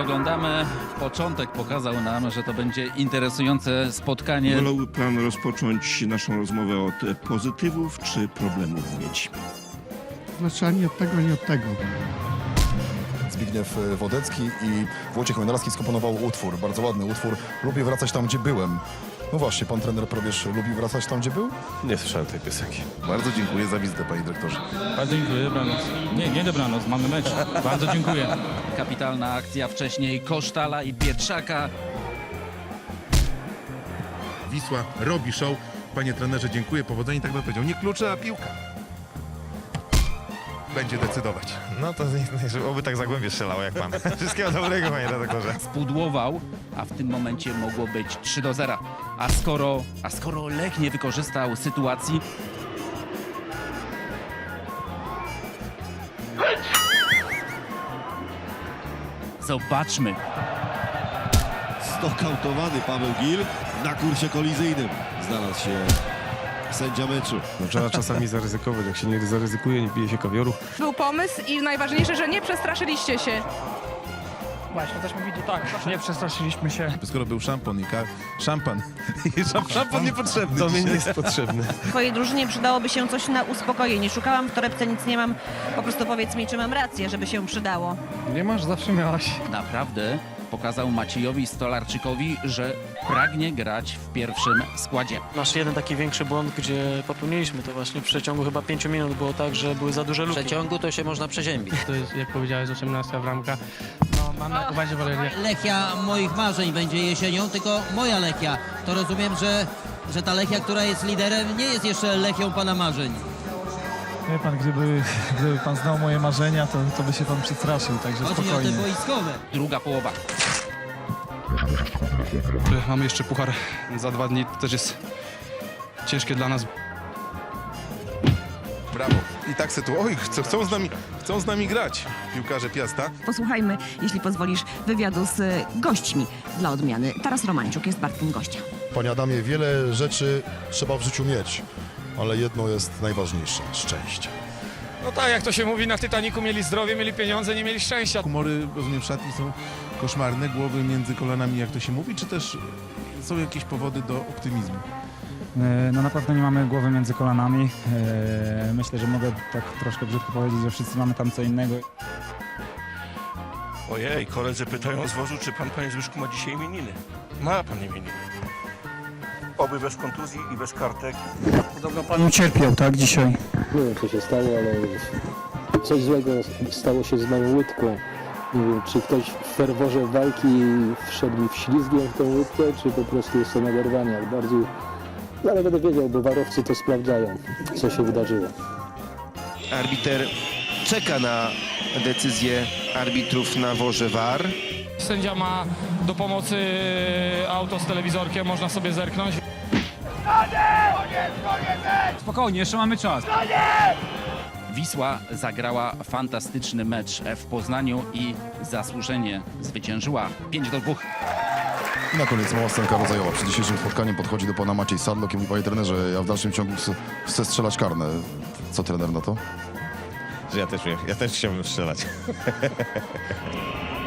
oglądamy. Początek pokazał nam, że to będzie interesujące spotkanie. Wolałby pan rozpocząć naszą rozmowę od pozytywów czy problemów w Miedzi? Znaczy ani od tego, ani od tego. Zbigniew e, Wodecki i Wojciech Chojnalski skomponował utwór, bardzo ładny utwór. Lubię wracać tam, gdzie byłem. No właśnie, pan trener Probierz lubi wracać tam, gdzie był? Nie słyszałem tej piosenki. Bardzo dziękuję za wizytę, panie dyrektorze. Bardzo dziękuję, dobranoc. Nie, nie dobranoc, mamy mecz. Bardzo dziękuję. Kapitalna akcja wcześniej Kosztala i Pietrzaka. Wisła robi show. Panie trenerze, dziękuję. Powodzenia, tak bym powiedział. Nie klucze, a piłka. Będzie decydować. No to oby tak zagłębie strzelało jak pan. Wszystkiego dobrego, panie redaktorze. spudłował, a w tym momencie mogło być 3 do 0. A skoro, a skoro Lech nie wykorzystał sytuacji, zobaczmy. Stokautowany Paweł Gil na kursie kolizyjnym. Znalazł się sędzia meczu. No, trzeba czasami zaryzykować. Jak się nie zaryzykuje, nie pije się kawioru. Był pomysł i najważniejsze, że nie przestraszyliście się. Właśnie, też mówi to tak. Nie przestraszyliśmy się. Skoro był szampon i ka- szampan. I szam- szampon niepotrzebny. To mi nie jest potrzebny. Twojej drużynie przydałoby się coś na uspokojenie. Szukałam w torebce, nic nie mam. Po prostu powiedz mi, czy mam rację, żeby się przydało. Nie masz, zawsze miałaś. Naprawdę pokazał Maciejowi Stolarczykowi, że pragnie grać w pierwszym składzie. Nasz jeden taki większy błąd, gdzie popełniliśmy to właśnie w przeciągu chyba 5 minut było tak, że były za duże W luki. przeciągu to się można przeziębić. To jest, jak powiedziałeś, 18 bramka. No, mam na uwadze Walerię. Lechia moich marzeń będzie jesienią, tylko moja Lechia. To rozumiem, że, że ta Lechia, która jest liderem, nie jest jeszcze Lechią pana marzeń. Wie pan, gdyby, gdyby pan znał moje marzenia, to, to by się pan przestraszył, także Chodzi mi o te wojskowe. Druga połowa. Mamy jeszcze puchar za dwa dni, to też jest ciężkie dla nas. Brawo. I tak sytuacja. Oj, chcą, chcą, z nami, chcą z nami grać. Piłkarze Piasta. Posłuchajmy, jeśli pozwolisz, wywiadu z y, gośćmi dla odmiany. Taras Romańczuk jest Bartkiem gościa. Panie Adamie, wiele rzeczy trzeba w życiu mieć, ale jedno jest najważniejsze – szczęście. No tak, jak to się mówi, na Titaniku mieli zdrowie, mieli pieniądze, nie mieli szczęścia. Humory, rozumiem, w szatni są koszmarne, głowy między kolanami, jak to się mówi, czy też są jakieś powody do optymizmu? No na pewno nie mamy głowy między kolanami. E, Myślę, że mogę tak troszkę brzydko powiedzieć, że wszyscy mamy tam co innego. Ojej, koledzy pytają z wozu, czy pan, panie Zbyszku, ma dzisiaj imieniny. Ma pan imieniny. Oby bez kontuzji i bez kartek. Podobno pan ucierpiał, tak, dzisiaj? Nie wiem, co się stało, ale coś złego stało się z moją łydką. Nie wiem, czy ktoś w ferworze walki wszedł mi w ślizgiem w tą łydkę, czy po prostu jest to naderwanie. Bardziej, no, ale będę wiedział, bo warowcy to sprawdzają, co się wydarzyło. Arbiter czeka na decyzję arbitrów na worze VAR. Sędzia ma do pomocy auto z telewizorkiem, można sobie zerknąć. Spokojnie, jeszcze mamy czas. Wisła zagrała fantastyczny mecz w Poznaniu i zasłużenie zwyciężyła 5 do 2. I na koniec mała scenka rodzajowa. Przed dzisiejszym spotkaniem podchodzi do pana Maciej Sadlok i mówi, panie trenerze, ja w dalszym ciągu chcę, chcę strzelać karne. Co trener na to? Że ja też, ja też chciałbym strzelać.